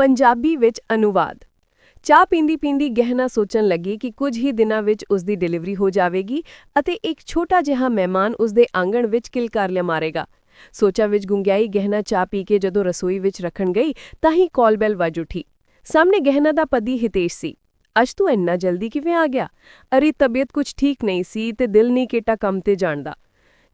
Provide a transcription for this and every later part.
ਪੰਜਾਬੀ ਵਿੱਚ ਅਨੁਵਾਦ। ਚਾਹ ਪੀਂਦੀ ਪੀਂਦੀ ਗਹਿਨਾ ਸੋਚਣ ਲੱਗੀ ਕਿ ਕੁਝ ਹੀ ਦਿਨਾਂ ਵਿੱਚ ਉਸ ਦੀ ਡਿਲੀਵਰੀ ਹੋ ਜਾਵੇਗੀ ਅਤੇ ਇੱਕ ਛੋਟਾ ਜਿਹਾ ਮਹਿਮਾਨ ਉਸ ਦੇ ਆਂਗਣ ਵਿੱਚ ਕਿਲਕਾਰ ਲਿਆ ਮਾਰੇਗਾ। ਸੋਚਾਂ ਵਿੱਚ ਗੁੰਗਿਆਈ ਗਹਿਨਾ ਚਾਹ ਪੀ ਕੇ ਜਦੋਂ ਰਸੋਈ ਵਿੱਚ ਰੱਖਣ ਗਈ ਤਾਂ ਹੀ ਕਾਲ ਬੈਲ ਵੱਜ ਉੱਠੀ। ਸਾਹਮਣੇ ਗਹਿਨਾ ਦਾ ਪਤੀ ਹਿਤੇਸ਼ ਸੀ। ਅੱਜ ਤੂੰ ਇੰਨਾ ਜਲਦੀ ਕਿਵੇਂ ਆ ਗਿਆ? ਅਰੇ, ਤਬੀਅਤ ਕੁਝ ਠੀਕ ਨਹੀਂ ਸੀ ਤੇ ਦਿਲ ਨਹੀਂ ਕੀਤਾ ਕੰਮ ਤੇ ਜਾਣ ਦਾ।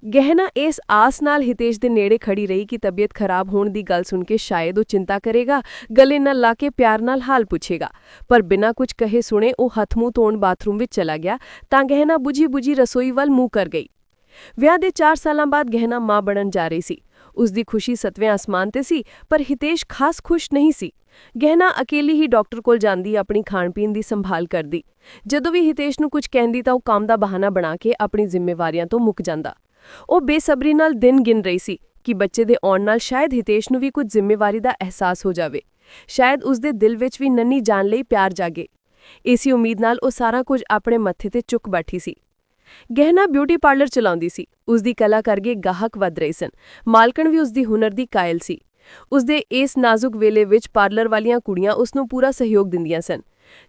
ਗਹਿਨਾ ਇਸ ਆਸ ਨਾਲ ਹਿਤੇਸ਼ ਦੇ ਨੇੜੇ ਖੜੀ ਰਹੀ ਕਿ ਤਬੀਅਤ ਖਰਾਬ ਹੋਣ ਦੀ ਗੱਲ ਸੁਣ ਕੇ ਸ਼ਾਇਦ ਉਹ ਚਿੰਤਾ ਕਰੇਗਾ, ਗਲੇ ਨਾਲ ਲਾ ਕੇ ਪਿਆਰ ਨਾਲ ਹਾਲ ਪੁੱਛੇਗਾ। ਪਰ ਬਿਨਾਂ ਕੁਝ ਕਹੇ ਸੁਣੇ ਉਹ ਹੱਥ ਮੂੰਹ ਧੋਣ ਬਾਥਰੂਮ ਵਿੱਚ ਚਲਾ ਗਿਆ ਤਾਂ ਗਹਿਨਾ ਬੁਝੀ ਬੁਝੀ ਰਸੋਈ ਵੱਲ ਮੂੰਹ ਕਰ ਗਈ। ਵਿਆਹ ਦੇ 4 ਸਾਲਾਂ ਬਾਅਦ ਗਹਿਨਾ ਮਾਂ ਬਣਨ ਜਾ ਰਹੀ ਸੀ। ਉਸ ਦੀ ਖੁਸ਼ੀ ਸਤਵੇਂ ਆਸਮਾਨ ਤੇ ਸੀ, ਪਰ ਹਿਤੇਸ਼ ਖਾਸ ਖੁਸ਼ ਨਹੀਂ ਸੀ। ਗਹਿਨਾ ਅਕੇਲੀ ਹੀ ਡਾਕਟਰ ਕੋਲ ਜਾਂਦੀ, ਆਪਣੀ ਖਾਣ ਪੀਣ ਦੀ ਸੰਭਾਲ ਕਰਦੀ। ਜਦੋਂ ਵੀ ਹਿਤੇਸ਼ ਨੂੰ ਕੁਝ ਕਹਿੰਦੀ ਤਾਂ ਉਹ ਕੰਮ ਦਾ ਬਹਾਨਾ ਬਣਾ ਕੇ ਆਪਣੀ ਜ਼ਿੰਮੇਵਾਰੀਆਂ ਤੋਂ ਮੁੱਕ ਜਾਂਦਾ। ਉਹ ਬੇਸਬਰੀ ਨਾਲ ਦਿਨ ਗਿਣ ਰਹੀ ਸੀ ਕਿ ਬੱਚੇ ਦੇ ਆਉਣ ਨਾਲ ਸ਼ਾਇਦ ਹਿਤੇਸ਼ ਨੂੰ ਵੀ ਕੁਝ ਜ਼ਿੰਮੇਵਾਰੀ ਦਾ ਅਹਿਸਾਸ ਹੋ ਜਾਵੇ। ਸ਼ਾਇਦ ਉਸ ਦੇ ਦਿਲ ਵਿੱਚ ਵੀ ਨੰਨੀ ਜਾਨ ਲਈ ਪਿਆਰ ਜਾਗੇ। ਇਸੀ ਉਮੀਦ ਨਾਲ ਉਹ ਸਾਰਾ ਕੁਝ ਆਪਣੇ ਮੱਥੇ ਤੇ ਚੁੱਕ ਬੈਠੀ ਸੀ। ਗਹਿਣਾ ਬਿਊਟੀ ਪਾਰਲਰ ਚਲਾਉਂਦੀ ਸੀ। ਉਸ ਦੀ ਕਲਾ ਕਰਕੇ ਗਾਹਕ ਵੱਧ ਰਹੇ ਸਨ। ਮਾਲਕਣ ਵੀ ਉਸ ਦੀ ਹੁਨਰ ਦੀ ਕਾਇਲ ਸੀ। ਉਸ ਦੇ ਇਸ ਨਾਜ਼ੁਕ ਵੇਲੇ ਵਿੱਚ ਪਾਰਲਰ ਵਾਲੀਆਂ ਕੁੜੀਆਂ ਉਸ ਨੂੰ ਪੂਰਾ ਸਹਿਯੋਗ ਦਿੰਦੀਆਂ ਸਨ।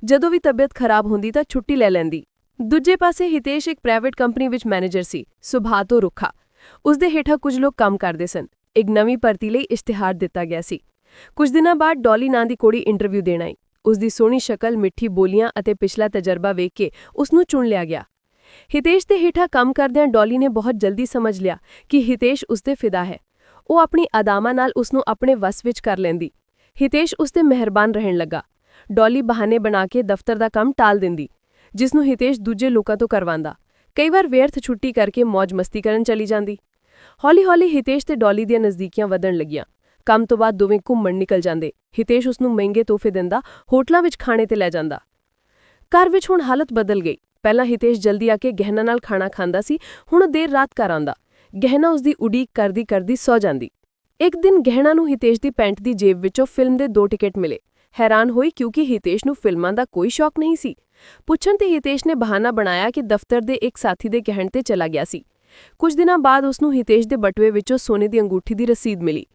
ਜਦੋਂ ਵੀ ਤਬੀਅਤ ਖਰਾਬ ਹੁੰਦੀ ਤਾਂ ਛੁੱਟੀ ਲੈ ਲੈਂਦੀ। ਦੂਜੇ ਪਾਸੇ ਹਿਤੇਸ਼ ਇੱਕ ਪ੍ਰਾਈਵੇਟ ਕੰਪਨੀ ਵਿੱਚ ਮੈਨੇਜਰ ਸੀ, ਸੁਭਾਅ ਤੋਂ ਰੁੱਖਾ। ਉਸ ਦੇ ਹੇਠਾਂ ਕੁਝ ਲੋਕ ਕੰਮ ਕਰਦੇ ਸਨ। ਇੱਕ ਨਵੀਂ ਭਰਤੀ ਲਈ ਇਸ਼ਤਿਹਾਰ ਦਿੱਤਾ ਗਿਆ ਸੀ। ਕੁਝ ਦਿਨਾਂ ਬਾਅਦ ਡੋਲੀ ਨਾਂ ਦੀ ਕੁੜੀ ਇੰਟਰਵਿਊ ਦੇਣ ਆਈ। ਉਸ ਦੀ ਸੋਹਣੀ ਸ਼ਕਲ, ਮਿੱਠੀ ਬੋਲੀਆਂ ਅਤੇ ਪਿਛਲਾ ਤਜਰਬਾ ਵੇਖ ਕੇ ਉਸ ਨੂੰ ਚੁਣ ਲਿਆ ਗਿਆ। ਹਿਤੇਸ਼ ਦੇ ਹੇਠਾਂ ਕੰਮ ਕਰਦਿਆਂ ਡੋਲੀ ਨੇ ਬਹੁਤ ਜਲਦੀ ਸਮਝ ਲਿਆ ਕਿ ਹਿਤੇਸ਼ ਉਸ ਤੇ ਫਿਦਾ ਹੈ। ਉਹ ਆਪਣੀ ਅਦਾਮਾ ਨਾਲ ਉਸ ਨੂੰ ਆਪਣੇ ਵਸ ਵਿੱਚ ਕਰ ਲੈਂਦੀ। ਹਿਤੇਸ਼ ਉਸ ਤੇ ਮਿਹਰਬਾਨ ਰਹਿਣ ਲੱਗਾ। ਡੋਲੀ ਬਹਾਨੇ ਬਣਾ ਕੇ ਦਫ਼ਤਰ ਦਾ ਕੰਮ ਟਾਲ ਦਿੰਦੀ। ਜਿਸ ਨੂੰ ਹਿਤੇਸ਼ ਦੂਜੇ ਲੋਕਾਂ ਤੋਂ ਕਰਵਾਉਂਦਾ। ਕਈ ਵਾਰ ਵਿਅਰਥ ਛੁੱਟੀ ਕਰਕੇ ਮौज ਮਸਤੀ ਕਰਨ ਚਲੀ ਜਾਂਦੀ। ਹੌਲੀ-ਹੌਲੀ ਹਿਤੇਸ਼ ਤੇ ਡੋਲੀ ਦੀਆਂ ਨਜ਼ਦੀਕੀਆਂ ਵਧਣ ਲੱਗੀਆਂ। ਕੰਮ ਤੋਂ ਬਾਅਦ ਦੋਵੇਂ ਘੁੰਮਣ ਨਿਕਲ ਜਾਂਦੇ। ਹਿਤੇਸ਼ ਉਸ ਨੂੰ ਮਹਿੰਗੇ ਤੋਹਫੇ ਦਿੰਦਾ, ਹੋਟਲਾਂ ਵਿੱਚ ਖਾਣੇ ਤੇ ਲੈ ਜਾਂਦਾ। ਘਰ ਵਿੱਚ ਹੁਣ ਹਾਲਤ ਬਦਲ ਗਈ। ਪਹਿਲਾਂ ਹਿਤੇਸ਼ ਜਲਦੀ ਆ ਕੇ ਗਹਿਨਾ ਨਾਲ ਖਾਣਾ ਖਾਂਦਾ ਸੀ, ਹੁਣ ਉਹ ਦੇਰ ਰਾਤ ਘਰ ਆਉਂਦਾ। ਗਹਿਨਾ ਉਸ ਦੀ ਉਡੀਕ ਕਰਦੀ ਕਰਦੀ ਸੌ ਜਾਂਦੀ। ਇੱਕ ਦਿਨ ਗਹਿਣਾ ਨੂੰ ਹਿਤੇਸ਼ ਦੀ ਪੈਂਟ ਦੀ ਜੇਬ ਵਿੱਚੋਂ ਫਿਲਮ ਦੇ ਦੋ ਟਿਕਟ ਮਿਲੇ। ਹੈਰਾਨ ਹੋਈ ਕਿਉਂਕਿ ਹਿਤੇਸ਼ ਨੂੰ ਫਿਲਮਾਂ ਦਾ ਕੋਈ ਸ਼ੌਕ ਨਹੀਂ ਸੀ। ਪੁੱਛਣ ਤੇ ਹਿਤੇਸ਼ ਨੇ ਬਹਾਨਾ ਬਣਾਇਆ ਕਿ ਦਫ਼ਤਰ ਦੇ ਇੱਕ ਸਾਥੀ ਦੇ ਕਹਿਣ ਤੇ ਚਲਾ ਗਿਆ ਸੀ। ਕੁਝ ਦਿਨਾਂ ਬਾਅਦ ਉਸ ਨੂੰ ਹਿਤੇਸ਼ ਦੇ ਬਟਵੇ ਵਿੱਚੋਂ ਸੋਨੇ ਦੀ ਅੰਗੂਠੀ ਦੀ ਰਸੀਦ ਮਿਲੀ।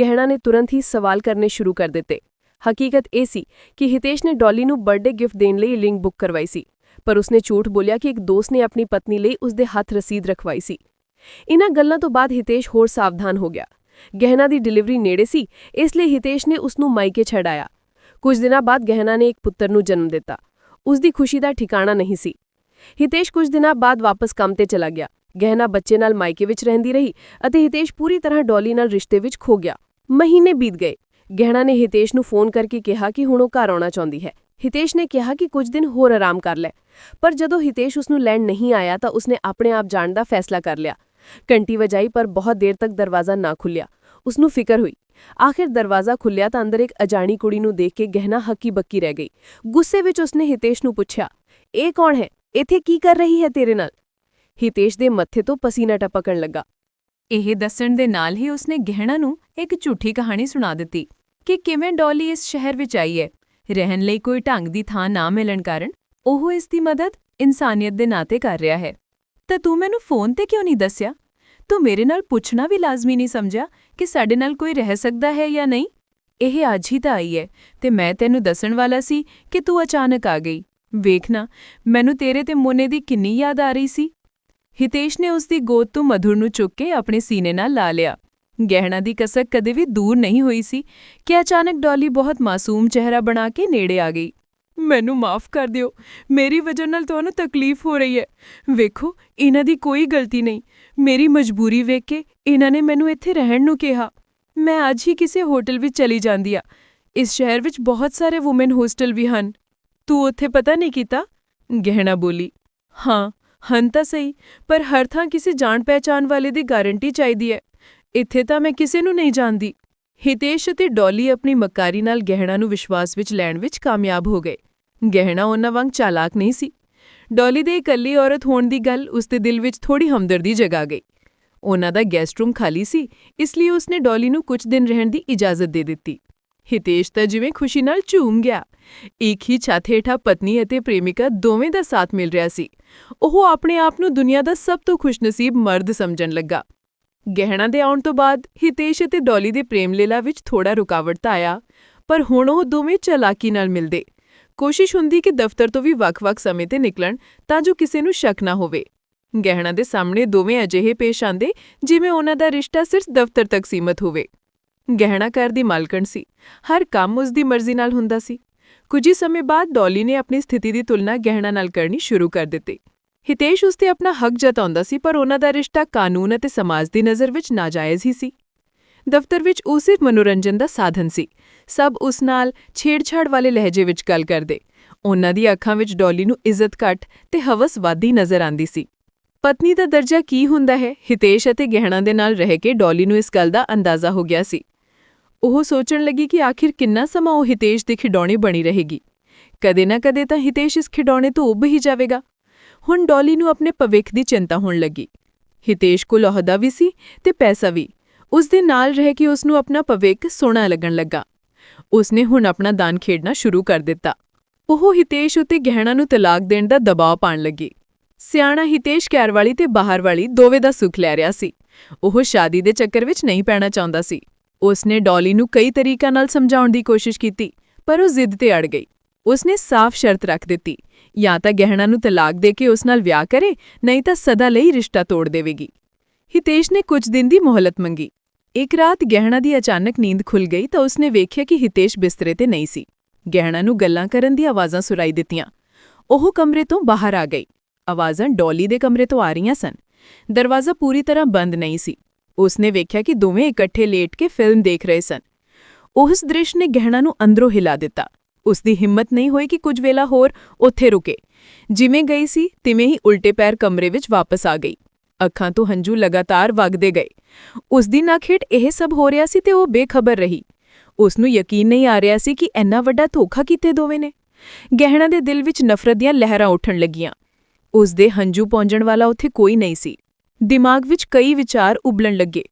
ਗਹਿਣਾ ਨੇ ਤੁਰੰਤ ਹੀ ਸਵਾਲ ਕਰਨੇ ਸ਼ੁਰੂ ਕਰ ਦਿੱਤੇ। ਹਕੀਕਤ ਇਹ ਸੀ ਕਿ ਹਿਤੇਸ਼ ਨੇ ਡੋਲੀ ਨੂੰ ਬਰਥਡੇ ਗਿਫਟ ਦੇਣ ਲਈ ਲਿੰਕ ਬੁੱਕ ਕਰਵਾਈ ਸੀ, ਪਰ ਉਸਨੇ ਝੂਠ ਬੋਲਿਆ ਕਿ ਇੱਕ ਦੋਸਤ ਨੇ ਆਪਣੀ ਪਤਨੀ ਲਈ ਉਸਦੇ ਹੱਥ ਰਸੀਦ ਰਖਵਾਈ ਸੀ। ਇਨ੍ਹਾਂ ਗੱਲਾਂ ਤੋਂ ਬਾਅਦ ਹਿਤੇਸ਼ ਹੋਰ ਸਾਵਧਾਨ ਹੋ ਗਿਆ। ਗਹਿਣਾ ਦੀ ਡਿਲੀਵਰੀ ਨੇੜੇ ਸੀ, ਇਸ ਲਈ ਹਿਤੇਸ਼ ਨੇ ਉਸ ਨੂੰ ਮਾਇਕੇ ਛਡਾਇਆ ਕੁਝ ਦਿਨਾਂ ਬਾਅਦ ਗਹਿਣਾ ਨੇ ਇੱਕ ਪੁੱਤਰ ਨੂੰ ਜਨਮ ਦਿੱਤਾ। ਉਸ ਦੀ ਖੁਸ਼ੀ ਦਾ ਠਿਕਾਣਾ ਨਹੀਂ ਸੀ। ਹਿਤੇਸ਼ ਕੁਝ ਦਿਨਾਂ ਬਾਅਦ ਵਾਪਸ ਕੰਮ ਤੇ ਚਲਾ ਗਿਆ। ਗਹਿਣਾ ਬੱਚੇ ਨਾਲ ਮਾਇਕੇ ਵਿੱਚ ਰਹਿੰਦੀ ਰਹੀ ਅਤੇ ਹਿਤੇਸ਼ ਪੂਰੀ ਤਰ੍ਹਾਂ ਡੋਲੀ ਨਾਲ ਰਿਸ਼ਤੇ ਵਿੱਚ ਖੋ ਗਿਆ। ਮਹੀਨੇ ਬੀਤ ਗਏ। ਗਹਿਣਾ ਨੇ ਹਿਤੇਸ਼ ਨੂੰ ਫੋਨ ਕਰਕੇ ਕਿਹਾ ਕਿ ਹੁਣ ਉਹ ਘਰ ਆਉਣਾ ਚਾਹੁੰਦੀ ਹੈ। ਹਿਤੇਸ਼ ਨੇ ਕਿਹਾ ਕਿ ਕੁਝ ਦਿਨ ਹੋਰ ਆਰਾਮ ਕਰ ਲੈ। ਪਰ ਜਦੋਂ ਹਿਤੇਸ਼ ਉਸ ਨੂੰ ਲੈਣ ਨਹੀਂ ਆਇਆ ਤਾਂ ਉਸਨੇ ਆਪਣੇ ਆਪ ਜਾਣ ਦਾ ਫੈਸਲਾ ਕਰ ਲਿਆ। ਘੰਟੀ ਵਜਾਈ ਪਰ ਬਹੁਤ ਦੇਰ ਤੱਕ ਦਰਵਾਜ਼ਾ ਨਾ ਖੁੱਲਿਆ ਉਸ ਨੂੰ ਫਿਕਰ ਹੋਈ। ਆਖਿਰ ਦਰਵਾਜ਼ਾ ਖੁੱਲਿਆ ਤਾਂ ਅੰਦਰ ਇੱਕ ਅਜਾਣੀ ਕੁੜੀ ਨੂੰ ਦੇਖ ਕੇ ਗਹਿਣਾ ਹੱਕੀ ਬੱਕੀ ਰਹਿ ਗਈ। ਗੁੱਸੇ ਵਿੱਚ ਉਸਨੇ ਹਿਤੇਸ਼ ਨੂੰ ਪੁੱਛਿਆ, ਇਹ ਕੌਣ ਹੈ? ਇੱਥੇ ਕੀ ਕਰ ਰਹੀ ਹੈ ਤੇਰੇ ਨਾਲ? ਹਿਤੇਸ਼ ਦੇ ਮੱਥੇ ਤੋਂ ਪਸੀਨਾ ਟਪਕਣ ਲੱਗਾ। ਇਹ ਦੱਸਣ ਦੇ ਨਾਲ ਹੀ ਉਸਨੇ ਗਹਿਣਾ ਨੂੰ ਇੱਕ ਝੂਠੀ ਕਹਾਣੀ ਸੁਣਾ ਦਿੱਤੀ ਕਿ ਕਿਵੇਂ ਡੋਲੀ ਇਸ ਸ਼ਹਿਰ ਵਿੱਚ ਆਈ ਹੈ। ਰਹਿਣ ਲਈ ਕੋਈ ਢੰਗ ਦੀ ਥਾਂ ਨਾ ਮਿਲਣ ਕਾਰਨ ਉਹ ਇਸ ਦੀ ਮਦਦ ਇਨਸਾਨੀਅਤ ਦੇ ਨਾਤੇ ਕਰ ਰਿਹਾ ਹੈ। ਤਾਂ ਤੂੰ ਮੈਨੂੰ ਫੋਨ ਤੇ ਕਿਉਂ ਨਹੀਂ ਦੱਸਿਆ? ਤੂੰ ਮੇਰੇ ਨਾਲ ਪੁੱਛਣਾ ਵੀ ਲਾਜ਼ਮੀ ਨਹੀਂ ਸਮਝਿਆ ਕਿ ਸਾਡੇ ਨਾਲ ਕੋਈ ਰਹਿ ਸਕਦਾ ਹੈ ਜਾਂ ਨਹੀਂ? ਇਹ ਅੱਜ ਹੀ ਤਾਂ ਆਈ ਹੈ ਤੇ ਮੈਂ ਤੈਨੂੰ ਦੱਸਣ ਵਾਲਾ ਸੀ ਕਿ ਤੂੰ ਅਚਾਨਕ ਆ ਗਈ। ਵੇਖਣਾ ਮੈਨੂੰ ਤੇਰੇ ਤੇ ਮੋਨੇ ਦੀ ਕਿੰਨੀ ਯਾਦ ਆ ਰਹੀ ਸੀ। ਹਿਤੇਸ਼ ਨੇ ਉਸ ਦੀ ਗੋਦ ਤੋਂ ਮਧੁਰ ਨੂੰ ਚੁੱਕ ਕੇ ਆਪਣੇ ਸੀਨੇ ਨਾਲ ਲਾ ਲਿਆ। ਗਹਿਣਾ ਦੀ ਕਸਕ ਕਦੇ ਵੀ ਦੂਰ ਨਹੀਂ ਹੋਈ ਸੀ ਕਿ ਅਚਾਨਕ ਡੌਲੀ ਬਹੁਤ ਮਾਸੂਮ ਚਿਹਰਾ ਬਣਾ ਕੇ ਨੇੜੇ ਆ ਗਈ। ਮੈਨੂੰ ਮਾਫ ਕਰ ਦਿਓ। ਮੇਰੀ ਵਜ੍ਹਾ ਨਾਲ ਤੁਹਾਨੂੰ ਤਕਲੀਫ ਹੋ ਰਹੀ ਹੈ। ਵੇਖੋ, ਇਹਨਾਂ ਦੀ ਕੋਈ ਗਲਤੀ ਨਹੀਂ। ਮੇਰੀ ਮਜਬੂਰੀ ਵੇਖ ਕੇ ਇਹਨਾਂ ਨੇ ਮੈਨੂੰ ਇੱਥੇ ਰਹਿਣ ਨੂੰ ਕਿਹਾ। ਮੈਂ ਅੱਜ ਹੀ ਕਿਸੇ ਹੋਟਲ ਵਿੱਚ ਚਲੀ ਜਾਂਦੀ ਆ ਇਸ ਸ਼ਹਿਰ ਵਿੱਚ ਬਹੁਤ ਸਾਰੇ ਔਮਨ ਹੋਸਟਲ ਵੀ ਹਨ। ਤੂੰ ਉੱਥੇ ਪਤਾ ਨਹੀਂ ਕੀਤਾ? ਗਹਿਣਾ ਬੋਲੀ। ਹਾਂ, ਹਨ ਤਾਂ ਸਹੀ, ਪਰ ਹਰ ਥਾਂ ਕਿਸੇ ਜਾਣ ਪਹਿਚਾਨ ਵਾਲੇ ਦੀ ਗਾਰੰਟੀ ਚਾਹੀਦੀ ਹੈ। ਇੱਥੇ ਤਾਂ ਮੈਂ ਕਿਸੇ ਨੂੰ ਨਹੀਂ ਜਾਣਦੀ। ਹਿਤੇਸ਼ ਅਤੇ ਡੋਲੀ ਆਪਣੀ ਮਕਾਰੀ ਨਾਲ ਗਹਿਣਾ ਨੂੰ ਵਿਸ਼ਵਾਸ ਵਿੱਚ ਲੈਣ ਵਿੱਚ ਕਾਮਯਾਬ ਹੋ ਗਏ। ਗਹਿਣਾ ਉਹਨਾਂ ਵਾਂਗ ਚਾਲਾਕ ਨਹੀਂ ਸੀ। ਡੋਲੀ ਦੇ ਇਕੱਲੀ ਔਰਤ ਹੋਣ ਦੀ ਗੱਲ ਉਸਦੇ ਦਿਲ ਵਿੱਚ ਥੋੜੀ ਹਮਦਰਦੀ ਜਗਾ ਗਈ। ਉਹਨਾਂ ਦਾ ਗੈਸਟ ਰੂਮ ਖਾਲੀ ਸੀ, ਇਸ ਲਈ ਉਸਨੇ ਡੋਲੀ ਨੂੰ ਕੁਝ ਦਿਨ ਰਹਿਣ ਦੀ ਇਜਾਜ਼ਤ ਦੇ ਦਿੱਤੀ। ਹਿਤੇਸ਼ ਤਾਂ ਜਿਵੇਂ ਖੁਸ਼ੀ ਨਾਲ ਝੂਮ ਗਿਆ। ਇੱਕ ਹੀ ਛੱਤ ਹੇਠਾਂ ਪਤਨੀ ਅਤੇ ਪ੍ਰੇਮਿਕਾ ਦੋਵੇਂ ਦਾ ਸਾਥ ਮਿਲ ਰਿਹਾ ਸੀ। ਉਹ ਆਪਣੇ ਆਪ ਨੂੰ ਦੁਨੀਆ ਦਾ ਸਭ ਤੋਂ ਖੁਸ਼ਨਸੀਬ ਮਰਦ ਸਮਝਣ ਲੱਗਾ। ਗਹਿਣਾ ਦੇ ਆਉਣ ਤੋਂ ਬਾਅਦ ਹਿਤੇਸ਼ ਅਤੇ ਡੋਲੀ ਦੇ ਪ੍ਰੇਮ ਲੀਲਾ ਵਿੱਚ ਥੋੜਾ ਰੁਕਾਵਟ ਤਾਂ ਆਇਆ, ਪਰ ਹੁਣ ਉਹ ਦੋਵੇਂ ਚਾਲਾਕੀ ਨਾਲ ਮਿਲਦੇ। ਕੋਸ਼ਿਸ਼ ਹੁੰਦੀ ਕਿ ਦਫ਼ਤਰ ਤੋਂ ਵੀ ਵੱਖ-ਵੱਖ ਸਮੇਂ ਤੇ ਨਿਕਲਣ ਤਾਂ ਜੋ ਕਿਸੇ ਨੂੰ ਸ਼ੱਕ ਨਾ ਹੋਵੇ। ਗਹਿਣਾ ਦੇ ਸਾਹਮਣੇ ਦੋਵੇਂ ਅਜਿਹੇ ਪੇਸ਼ ਆਂਦੇ ਜਿਵੇਂ ਉਹਨਾਂ ਦਾ ਰਿਸ਼ਤਾ ਸਿਰਫ ਦਫ਼ਤਰ ਤੱਕ ਸੀਮਤ ਹੋਵੇ। ਗਹਿਣਾ ਘਰ ਦੀ ਮਾਲਕਣ ਸੀ। ਹਰ ਕੰਮ ਉਸ ਦੀ ਮਰਜ਼ੀ ਨਾਲ ਹੁੰਦਾ ਸੀ। ਕੁਝ ਹੀ ਸਮੇਂ ਬਾਅਦ ਡੋਲੀ ਨੇ ਆਪਣੀ ਸਥਿਤੀ ਦੀ ਤੁਲਨਾ ਗਹਿਣਾ ਨਾਲ ਕਰਨੀ ਸ਼ੁਰੂ ਕਰ ਦਿੱਤੀ। ਹਿਤੇਸ਼ ਉਸ ਤੇ ਆਪਣਾ ਹੱਕ ਜਤਾਉਂਦਾ ਸੀ ਪਰ ਉਹਨਾਂ ਦਾ ਰਿਸ਼ਤਾ ਕਾਨੂੰਨ ਅਤੇ ਸਮਾਜ ਦੀ ਨਜ਼ਰ ਵਿੱਚ ਨਾਜਾਇਜ਼ ਹੀ ਸੀ। ਦਫ਼ਤਰ ਵਿੱਚ ਉਹ ਸਿਰਫ ਮਨੋਰੰਜਨ ਦਾ ਸਾਧਨ ਸੀ। ਸਭ ਉਸ ਨਾਲ ਛੇੜਛਾੜ ਵਾਲੇ ਲਹਿਜੇ ਵਿੱਚ ਗੱਲ ਕਰਦੇ। ਉਹਨਾਂ ਦੀ ਅੱਖਾਂ ਵਿੱਚ ਡੋਲੀ ਨੂੰ ਇੱਜ਼ਤ ਘੱਟ ਤੇ ਹਵਸ ਵਾਦੀ ਨਜ਼ਰ ਆਂਦੀ ਸੀ। ਪਤਨੀ ਦਾ ਦਰਜਾ ਕੀ ਹੁੰਦਾ ਹੈ? ਹਿਤੇਸ਼ ਅਤੇ ਗਹਿਣਾ ਦੇ ਨਾਲ ਰਹਿ ਕੇ ਡੋਲੀ ਨੂੰ ਇਸ ਗੱਲ ਦਾ ਅੰਦਾਜ਼ਾ ਹੋ ਗਿਆ ਸੀ। ਉਹ ਸੋਚਣ ਲੱਗੀ ਕਿ ਆਖਿਰ ਕਿੰਨਾ ਸਮਾਂ ਉਹ ਹਿਤੇਸ਼ ਦੀ ਖਿਡੌਣੇ ਬਣੀ ਰਹੇਗੀ। ਕਦੇ ਨਾ ਕਦੇ ਤਾਂ ਹਿਤੇਸ਼ ਇਸ ਖਿਡੌਣੇ ਤੋਂ ਉੱਭ ਹੀ ਜਾਵੇਗਾ। ਹੁਣ ਡੋਲੀ ਨੂੰ ਆਪਣੇ ਭਵਿੱਖ ਦੀ ਚਿੰਤਾ ਹੋਣ ਲੱਗੀ। ਹਿਤੇਸ਼ ਕੋਲ ਅਹੁਦਾ ਵੀ ਸੀ ਤੇ ਪੈਸਾ ਵੀ। ਉਸ ਦੇ ਨਾਲ ਰਹਿ ਕੇ ਉਸ ਨੂੰ ਆਪਣਾ ਭਵਿੱਖ ਸੋਹਣਾ ਲੱਗਣ ਲੱਗਾ। ਉਸ ਨੇ ਹੁਣ ਆਪਣਾ ਦਾਨ ਖੇਡਣਾ ਸ਼ੁਰੂ ਕਰ ਦਿੱਤਾ। ਉਹ ਹਿਤੇਸ਼ ਉਤੇ ਗਹਿਣਾ ਨੂੰ ਤਲਾਕ ਦੇਣ ਦਾ ਦਬਾਅ ਪਾਣ ਲੱਗੀ। ਸਿਆਣਾ ਹਿਤੇਸ਼ ਕੈਰ ਵਾਲੀ ਤੇ ਬਾਹਰ ਵਾਲੀ ਦੋਵੇਂ ਦਾ ਸੁੱਖ ਲੈ ਰਿਹਾ ਸੀ। ਉਹ ਸ਼ਾਦੀ ਦੇ ਚੱਕਰ ਵਿੱਚ ਨਹੀਂ ਪੈਣਾ ਚਾਹੁੰਦਾ ਸੀ। ਉਸ ਨੇ ਡੋਲੀ ਨੂੰ ਕਈ ਤਰੀਕਾਂ ਨਾਲ ਸਮਝਾਉਣ ਦੀ ਕੋਸ਼ਿਸ਼ ਕੀਤੀ, ਪਰ ਉਹ ਜ਼ਿੱਦ ਤੇ ਅੜ ਗਈ। ਉਸ ਨੇ ਸਾਫ਼ ਸ਼ਰਤ ਰੱਖ ਦਿੱਤੀ, ਜਾਂ ਤਾਂ ਗਹਿਣਾ ਨੂੰ ਤਲਾਕ ਦੇ ਕੇ ਉਸ ਨਾਲ ਵਿਆਹ ਕਰੇ, ਨਹੀਂ ਤਾਂ ਸਦਾ ਲਈ ਰਿਸ਼ਤਾ ਤੋੜ ਦੇਵੇਗੀ। ਹਿਤੇਸ਼ ਨੇ ਕੁਝ ਦਿਨ ਦੀ ਮੋਹਲਤ ਮੰਗੀ। ਇੱਕ ਰਾਤ ਗਹਿਣਾ ਦੀ ਅਚਾਨਕ ਨੀਂਦ ਖੁੱਲ ਗਈ ਤਾਂ ਉਸਨੇ ਵੇਖਿਆ ਕਿ ਹਿਤੇਸ਼ ਬਿਸਤਰੇ ਤੇ ਨਹੀਂ ਸੀ। ਗਹਿਣਾ ਨੂੰ ਗੱਲਾਂ ਕਰਨ ਦੀ ਆਵਾਜ਼ਾਂ ਸੁਣਾਈ ਦਿੱਤੀਆਂ। ਉਹ ਕਮਰੇ ਤੋਂ ਬਾਹਰ ਆ ਗਈ। ਆਵਾਜ਼ਾਂ ਡੋਲੀ ਦੇ ਕਮਰੇ ਤੋਂ ਆ ਰਹੀਆਂ ਸਨ। ਦਰਵਾਜ਼ਾ ਪੂਰੀ ਤਰ੍ਹਾਂ ਬੰਦ ਨਹੀਂ ਸੀ। ਉਸਨੇ ਵੇਖਿਆ ਕਿ ਦੋਵੇਂ ਇਕੱਠੇ ਲੇਟ ਕੇ ਫਿਲਮ ਦੇਖ ਰਹੇ ਸਨ। ਉਸ ਦ੍ਰਿਸ਼ ਨੇ ਗਹਿਣਾ ਨੂੰ ਅੰਦਰੋਂ ਹਿਲਾ ਦਿੱਤਾ। ਉਸ ਦੀ ਹਿੰਮਤ ਨਹੀਂ ਹੋਈ ਕਿ ਕੁਝ ਵੇਲਾ ਹੋਰ ਉੱਥੇ ਰੁਕੇ। ਜਿਵੇਂ ਗਈ ਸੀ, ਤਿਵੇਂ ਹੀ ਉਲਟੇ ਪੈਰ ਕਮਰੇ ਵਿੱਚ ਵਾਪਸ ਆ ਗਈ। ਅੱਖਾਂ ਤੋਂ ਹੰਝੂ ਲਗਾਤਾਰ ਵਗਦੇ ਗਏ। ਉਸ ਦੀ ਨਖੇਟ ਇਹ ਸਭ ਹੋ ਰਿਹਾ ਸੀ ਤੇ ਉਹ ਬੇਖਬਰ ਰਹੀ। ਉਸ ਨੂੰ ਯਕੀਨ ਨਹੀਂ ਆ ਰਿਹਾ ਸੀ ਕਿ ਇੰਨਾ ਵੱਡਾ ਧੋਖਾ ਕੀਤੇ ਦੋਵੇਂ ਨੇ। ਗਹਿਣਾ ਦੇ ਦਿਲ ਵਿੱਚ ਨਫ਼ਰਤ ਦੀਆਂ ਲਹਿਰਾਂ ਉੱਠਣ ਲੱਗੀਆਂ। ਉਸ ਦੇ ਹੰਝੂ ਪਹੁੰਚਣ ਵਾਲਾ ਉੱਥੇ ਕੋਈ ਨਹੀਂ ਸੀ। ਦਿਮਾਗ ਵਿੱਚ ਕਈ ਵਿਚਾਰ ਉਬਲਣ ਲੱਗੇ।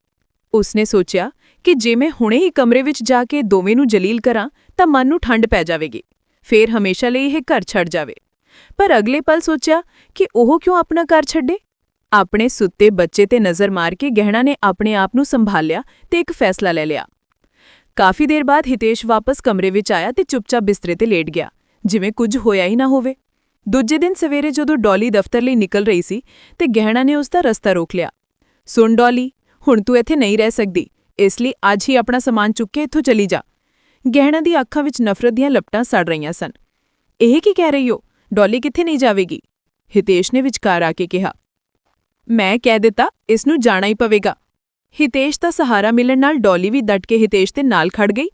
ਉਸਨੇ ਸੋਚਿਆ ਕਿ ਜੇ ਮੈਂ ਹੁਣੇ ਹੀ ਕਮਰੇ ਵਿੱਚ ਜਾ ਕੇ ਦੋਵੇਂ ਨੂੰ ਜਲੀਲ ਕਰਾਂ, ਤਾਂ ਮਨ ਨੂੰ ਠੰਡ ਪੈ ਜਾਵੇਗੀ। ਫੇਰ ਹਮੇਸ਼ਾ ਲਈ ਇਹ ਘਰ ਛੱਡ ਜਾਵੇ। ਪਰ ਅਗਲੇ ਪਲ ਸੋਚਿਆ ਕਿ ਉਹ ਕਿਉਂ ਆਪਣਾ ਘਰ ਛੱਡੇ? ਆਪਣੇ ਸੁੱਤੇ ਬੱਚੇ ਤੇ ਨਜ਼ਰ ਮਾਰ ਕੇ ਗਹਿਣਾ ਨੇ ਆਪਣੇ ਆਪ ਨੂੰ ਸੰਭਾਲਿਆ ਤੇ ਇੱਕ ਫੈਸਲਾ ਲੈ ਲਿਆ। ਕਾਫੀ ਦੇਰ ਬਾਅਦ ਹਿਤੇਸ਼ ਵਾਪਸ ਕਮਰੇ ਵਿੱਚ ਆਇਆ ਤੇ ਚੁੱਪਚਾਪ ਬਿਸਤਰੇ ਤੇ ਲੇਟ ਗਿਆ। ਜਿਵੇਂ ਕੁਝ ਹੋਇਆ ਹੀ ਨਾ ਹੋਵੇ। ਦੂਜੇ ਦਿਨ ਸਵੇਰੇ ਜਦੋਂ ਡੌਲੀ ਦਫ਼ਤਰ ਲਈ ਨਿਕਲ ਰਹੀ ਸੀ ਤੇ ਗਹਿਣਾ ਨੇ ਉਸ ਦਾ ਰਸਤਾ ਰੋਕ ਲਿਆ। ਸੁਣ ਡੋਲੀ, ਹੁਣ ਤੂੰ ਇੱਥੇ ਨਹੀਂ ਰਹਿ ਸਕਦੀ। ਇਸ ਲਈ ਅੱਜ ਹੀ ਆਪਣਾ ਸਮਾਨ ਚੁੱਕ ਕੇ ਇੱਥੋਂ ਚਲੀ ਜਾ ਗਹਿਣਾ ਦੀ ਅੱਖਾਂ ਵਿੱਚ ਨਫ਼ਰਤ ਦੀਆਂ ਲਪਟਾਂ ਸੜ ਰਹੀਆਂ ਸਨ। ਇਹ ਕੀ ਕਹਿ ਰਹੀ ਹੋ? ਡੋਲੀ ਕਿੱਥੇ ਨਹੀਂ ਜਾਵੇਗੀ ਹਿਤੇਸ਼ ਨੇ ਵਿਚਕਾਰ ਆ ਕੇ ਕਿਹਾ। ਮੈਂ ਕਹਿ ਦਿੱਤਾ, ਇਸ ਨੂੰ ਜਾਣਾ ਹੀ ਪਵੇਗਾ। ਹਿਤੇਸ਼ ਦਾ ਸਹਾਰਾ ਮਿਲਣ ਨਾਲ ਡੋਲੀ ਵੀ ਡਟ ਕੇ ਹਿਤੇਸ਼ ਦੇ ਨਾਲ ਖੜ ਗਈ।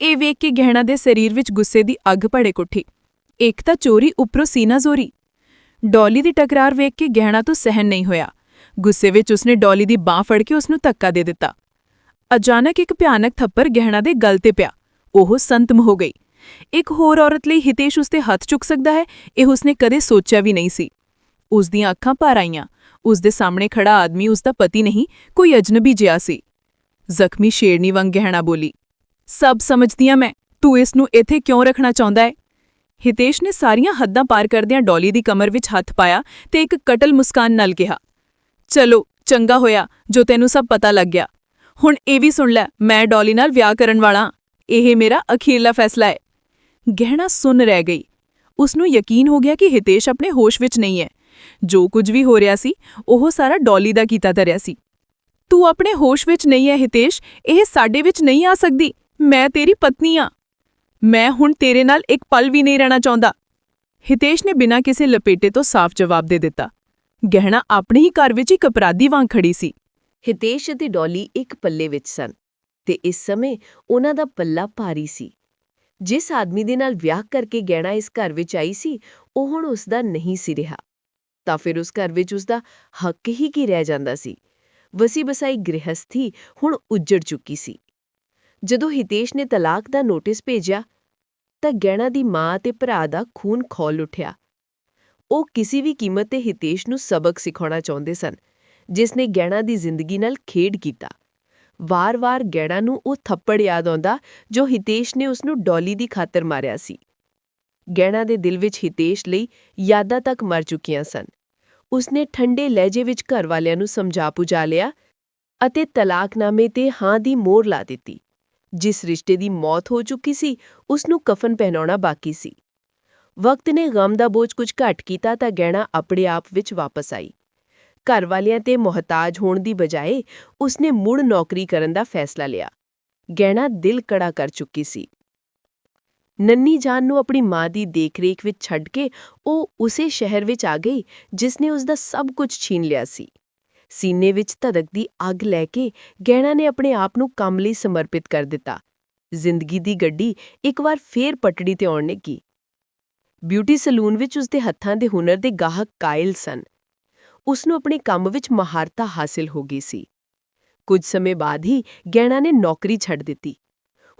ਇਹ ਵੇਖ ਕੇ ਗਹਿਣਾ ਦੇ ਸਰੀਰ ਵਿੱਚ ਗੁੱਸੇ ਦੀ ਅੱਗ ਭੜਕ ਉੱਠੀ। ਇੱਕ ਤਾਂ ਚੋਰੀ ਉੱਪਰੋਂ ਸੀਨਾ ਜ਼ੋਰੀ। ਡੋਲੀ ਦੀ ਟਕਰਾਰ ਵੇਖ ਕੇ ਗਹਿਣਾ ਤੋਂ ਸਹਿਨ ਨਹੀਂ ਹੋਇਆ। ਗੁੱਸੇ ਵਿੱਚ ਉਸਨੇ ਡੋਲੀ ਦੀ ਬਾਹ ਫੜ ਕੇ ਉਸ ਨੂੰ ਧੱਕਾ ਦੇ ਦਿੱਤਾ। ਅਚਾਨਕ ਇੱਕ ਭਿਆਨਕ ਥੱਪੜ ਗਹਿਣਾ ਦੇ ਗਲ ਤੇ ਪਿਆ। ਉਹ ਸੰਤਮ ਹੋ ਗਈ। ਇੱਕ ਹੋਰ ਔਰਤ ਲਈ ਹਿਤੇਸ਼ ਉਸ ਹੱਥ ਚੁੱਕ ਸਕਦਾ ਹੈ, ਇਹ ਉਸਨੇ ਕਦੇ ਸੋਚਿਆ ਵੀ ਨਹੀਂ ਸੀ। ਉਸ ਦੀਆਂ ਅੱਖਾਂ ਭਰ ਆਈਆਂ। ਉਸ ਦੇ ਸਾਹਮਣੇ ਖੜਾ ਆਦਮੀ ਉਸ ਦਾ ਪਤੀ ਨਹੀਂ, ਕੋਈ ਅਜਨਬੀ ਜਿਹਾ ਸੀ। ਜ਼ਖਮੀ ਸ਼ੇਰਨੀ ਵਾਂਗ ਗਹਿਣਾ ਬੋਲੀ, ਸਭ ਸਮਝਦੀਆਂ ਮੈਂ, ਤੂੰ ਇਸ ਨੂੰ ਇੱਥੇ ਕਿਉਂ ਰੱਖਣਾ ਚਾਹੁੰਦਾ ਹੈ ਹਿਤੇਸ਼ ਨੇ ਸਾਰੀਆਂ ਹੱਦਾਂ ਪਾਰ ਕਰਦਿਆਂ ਡੋਲੀ ਦੀ ਕਮਰ ਵਿੱਚ ਹੱਥ ਪਾਇਆ ਤੇ ਇੱਕ ਕਟਲ ਮੁਸਕਾਨ ਨਾਲ ਕਿਹਾ, ਚਲੋ, ਚੰਗਾ ਹੋਇਆ, ਜੋ ਤੈਨੂੰ ਸਭ ਪਤਾ ਲੱਗ ਗਿਆ। ਹੁਣ ਇਹ ਵੀ ਸੁਣ ਲੈ, ਮੈਂ ਡੋਲੀ ਨਾਲ ਵਿਆਹ ਕਰਨ ਵਾਲਾ ਇਹ ਮੇਰਾ ਅਖੀਰਲਾ ਫੈਸਲਾ ਹੈ ਗਹਿਣਾ ਸੁਣ ਰਹਿ ਗਈ। ਉਸ ਨੂੰ ਯਕੀਨ ਹੋ ਗਿਆ ਕਿ ਹਿਤੇਸ਼ ਆਪਣੇ ਹੋਸ਼ ਵਿੱਚ ਨਹੀਂ ਹੈ। ਜੋ ਕੁਝ ਵੀ ਹੋ ਰਿਹਾ ਸੀ, ਉਹ ਸਾਰਾ ਡੋਲੀ ਦਾ ਕੀਤਾ ਧਰਿਆ ਸੀ। ਤੂੰ ਆਪਣੇ ਹੋਸ਼ ਵਿੱਚ ਨਹੀਂ ਹੈ ਹਿਤੇਸ਼। ਇਹ ਸਾਡੇ ਵਿੱਚ ਨਹੀਂ ਆ ਸਕਦੀ। ਮੈਂ ਤੇਰੀ ਪਤਨੀ ਆ। ਮੈਂ ਹੁਣ ਤੇਰੇ ਨਾਲ ਇੱਕ ਪਲ ਵੀ ਨਹੀਂ ਰਹਿਣਾ ਚਾਹੁੰਦਾ। ਹਿਤੇਸ਼ ਨੇ ਬਿਨਾਂ ਕਿਸੇ ਲਪੇਟੇ ਤੋਂ ਸਾਫ਼ ਜਵਾਬ ਦੇ ਦਿੱਤਾ। ਗਹਿਣਾ ਆਪਣੇ ਹੀ ਘਰ ਵਿੱਚ ਇੱਕ ਅਪਰਾਧੀ ਵਾਂਗ ਖੜੀ ਸੀ। ਹਿਤੇਸ਼ ਅਤੇ ਡੋਲੀ ਇੱਕ ਪੱਲੇ ਵਿੱਚ ਸਨ ਤੇ ਇਸ ਸਮੇਂ ਉਹਨਾਂ ਦਾ ਪੱਲਾ ਭਾਰੀ ਸੀ। ਜਿਸ ਆਦਮੀ ਦੇ ਨਾਲ ਵਿਆਹ ਕਰਕੇ ਗਹਿਣਾ ਇਸ ਘਰ ਵਿੱਚ ਆਈ ਸੀ, ਉਹ ਹੁਣ ਉਸ ਦਾ ਨਹੀਂ ਸੀ ਰਿਹਾ। ਤਾਂ ਫਿਰ ਉਸ ਘਰ ਵਿੱਚ ਉਸ ਦਾ ਹੱਕ ਹੀ ਕੀ ਰਹਿ ਜਾਂਦਾ ਸੀ? ਵਸੀ ਬਸਾਈ ਗ੍ਰਹਿਸਥੀ ਹੁਣ ਉੱਜੜ ਚੁੱਕੀ ਸੀ। ਜਦੋਂ ਹਿਤੇਸ਼ ਨੇ ਤਲਾਕ ਦਾ ਨੋਟਿਸ ਭੇਜਿਆ, ਤਾਂ ਗਹਿਣਾ ਦੀ ਮਾਂ ਤੇ ਭਰਾ ਦਾ ਖੂਨ ਖੌਲ ਉੱਠਿਆ। ਉਹ ਕਿਸੇ ਵੀ ਕੀਮਤ ਤੇ ਹਿਤੇਸ਼ ਨੂੰ ਸਬਕ ਸਿਖਾਉਣਾ ਚਾਹੁੰਦੇ ਸਨ, ਜਿਸ ਨੇ ਗਹਿਣਾ ਦੀ ਜ਼ਿੰਦਗੀ ਨਾਲ ਖੇਡ ਕੀਤਾ। ਵਾਰ-ਵਾਰ ਗਹਿਣਾ ਨੂੰ ਉਹ ਥੱਪੜ ਯਾਦ ਆਉਂਦਾ, ਜੋ ਹਿਤੇਸ਼ ਨੇ ਉਸ ਨੂੰ ਡੋਲੀ ਦੀ ਖਾਤਰ ਮਾਰਿਆ ਸੀ। ਗਹਿਣਾ ਦੇ ਦਿਲ ਵਿੱਚ ਹਿਤੇਸ਼ ਲਈ ਯਾਦਾਂ ਤੱਕ ਮਰ ਚੁੱਕੀਆਂ ਸਨ। ਉਸਨੇ ਠੰਡੇ ਲਹਿਜੇ ਵਿੱਚ ਘਰ ਵਾਲਿਆਂ ਨੂੰ ਸਮਝਾ ਪੁਜਾ ਲਿਆ ਅਤੇ ਤਲਾਕਨਾਮੇ ਤੇ ਹਾਂ ਦੀ ਮੋਹਰ ਲਾ ਦਿੱਤੀ। ਜਿਸ ਰਿਸ਼ਤੇ ਦੀ ਮੌਤ ਹੋ ਚੁੱਕੀ ਸੀ ਉਸ ਨੂੰ ਕਫਨ ਪਹਿਨਾਉਣਾ ਬਾਕੀ ਸੀ। ਵਕਤ ਨੇ ਗਮ ਦਾ ਬੋਝ ਕੁਝ ਘੱਟ ਕੀਤਾ ਤਾਂ ਗਹਿਣਾ ਆਪਣੇ ਆਪ ਵਿੱਚ ਵਾਪਸ ਆਈ। ਘਰ ਵਾਲਿਆਂ ਤੇ ਮੁਹਤਾਜ ਹੋਣ ਦੀ ਬਜਾਏ ਉਸਨੇ ਮੁੜ ਨੌਕਰੀ ਕਰਨ ਦਾ ਫੈਸਲਾ ਲਿਆ। ਗਹਿਣਾ ਦਿਲ ਕੜਾ ਕਰ ਚੁੱਕੀ ਸੀ। ਨੰਨੀ ਜਾਨ ਨੂੰ ਆਪਣੀ ਮਾਂ ਦੀ ਦੇਖਰੇਖ ਵਿੱਚ ਛੱਡ ਕੇ ਉਹ ਉਸੇ ਸ਼ਹਿਰ ਵਿੱਚ ਆ ਗਈ, ਜਿਸ ਨੇ ਉਸ ਦਾ ਸਭ ਕੁਝ ਛੀਨ ਲਿਆ ਸੀ। ਸੀਨੇ ਵਿੱਚ ਧੜਕਦੀ ਅੱਗ ਲੈ ਕੇ ਗਹਿਣਾ ਨੇ ਆਪਣੇ ਆਪ ਨੂੰ ਕੰਮ ਲਈ ਸਮਰਪਿਤ ਕਰ ਦਿੱਤਾ। ਜ਼ਿੰਦਗੀ ਦੀ ਗੱਡੀ ਇੱਕ ਵਾਰ ਫੇਰ ਪਟੜੀ ਤੇ ਆਉਣ ਲੱਗੀ। ਬਿਊਟੀ ਸਲੂਨ ਵਿੱਚ ਉਸਦੇ ਹੱਥਾਂ ਦੇ ਹੁਨਰ ਦੇ ਗਾਹਕ ਕਾਇਲ ਸਨ। ਉਸ ਨੂੰ ਆਪਣੇ ਕੰਮ ਵਿੱਚ ਮਹਾਰਤਾ ਹਾਸਿਲ ਹੋ ਗਈ ਸੀ। ਕੁਝ ਸਮੇਂ ਬਾਅਦ ਹੀ ਗਹਿਣਾ ਨੇ ਨੌਕਰੀ ਛੱਡ ਦਿੱਤੀ।